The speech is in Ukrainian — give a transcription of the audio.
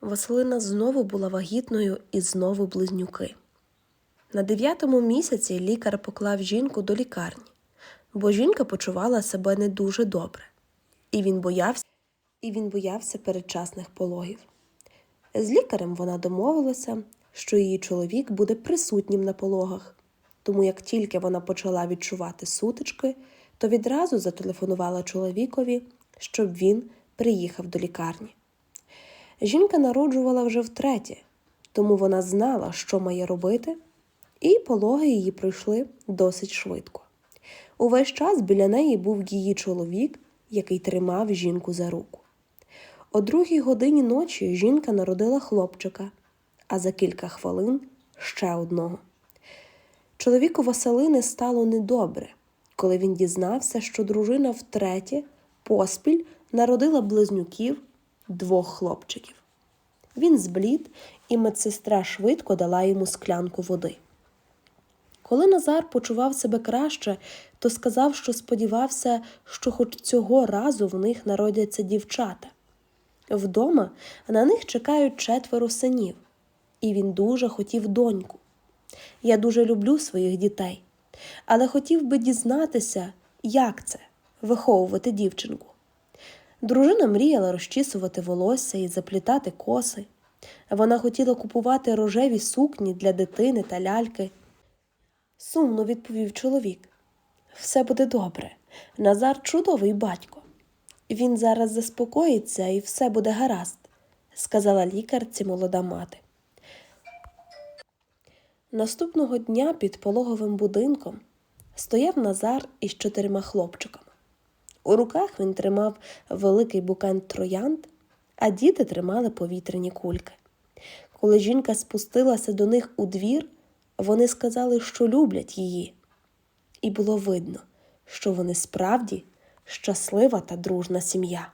Василина знову була вагітною і знову близнюки. На дев'ятому місяці лікар поклав жінку до лікарні, бо жінка почувала себе не дуже добре, і він боявся, і він боявся передчасних пологів. З лікарем вона домовилася, що її чоловік буде присутнім на пологах, тому як тільки вона почала відчувати сутички, то відразу зателефонувала чоловікові, щоб він приїхав до лікарні. Жінка народжувала вже втретє, тому вона знала, що має робити, і пологи її пройшли досить швидко. Увесь час біля неї був її чоловік, який тримав жінку за руку. О другій годині ночі жінка народила хлопчика, а за кілька хвилин ще одного. Чоловіку Василини стало недобре, коли він дізнався, що дружина втретє поспіль народила близнюків двох хлопчиків. Він зблід, і медсестра швидко дала йому склянку води. Коли Назар почував себе краще, то сказав, що сподівався, що хоч цього разу в них народяться дівчата. Вдома на них чекають четверо синів, і він дуже хотів доньку. Я дуже люблю своїх дітей, але хотів би дізнатися, як це виховувати дівчинку. Дружина мріяла розчісувати волосся і заплітати коси. Вона хотіла купувати рожеві сукні для дитини та ляльки. Сумно відповів чоловік. Все буде добре. Назар чудовий батько. Він зараз заспокоїться і все буде гаразд, сказала лікарці молода мати. Наступного дня під пологовим будинком стояв Назар із чотирма хлопчиками. У руках він тримав великий букет троянд, а діти тримали повітряні кульки. Коли жінка спустилася до них у двір, вони сказали, що люблять її. І було видно, що вони справді щаслива та дружна сім'я.